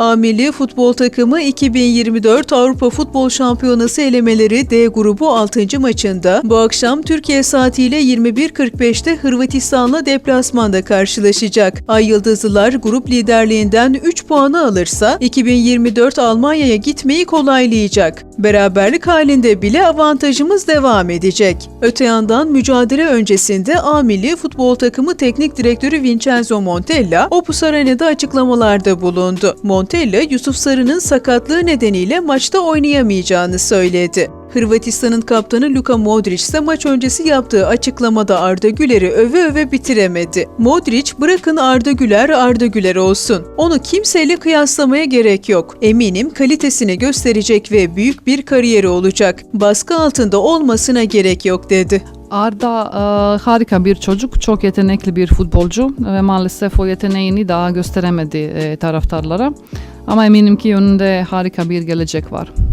A Milli Futbol Takımı 2024 Avrupa Futbol Şampiyonası elemeleri D grubu 6. maçında bu akşam Türkiye saatiyle 21.45'te Hırvatistan'la deplasmanda karşılaşacak. Ay Yıldızlılar grup liderliğinden 3 puanı alırsa 2024 Almanya'ya gitmeyi kolaylayacak. Beraberlik halinde bile avantajımız devam edecek. Öte yandan mücadele öncesinde A Milli Futbol Takımı Teknik Direktörü Vincenzo Montella Opus Arena'da açıklamalarda bulundu. Montella, Yusuf Sarı'nın sakatlığı nedeniyle maçta oynayamayacağını söyledi. Hırvatistan'ın kaptanı Luka Modric ise maç öncesi yaptığı açıklamada Arda Güler'i öve öve bitiremedi. Modric bırakın Arda Güler Arda Güler olsun. Onu kimseyle kıyaslamaya gerek yok. Eminim kalitesini gösterecek ve büyük bir kariyeri olacak. Baskı altında olmasına gerek yok dedi. Arda e, harika bir çocuk, çok yetenekli bir futbolcu ve maalesef o yeteneğini daha gösteremedi e, taraftarlara. Ama eminim ki önünde harika bir gelecek var.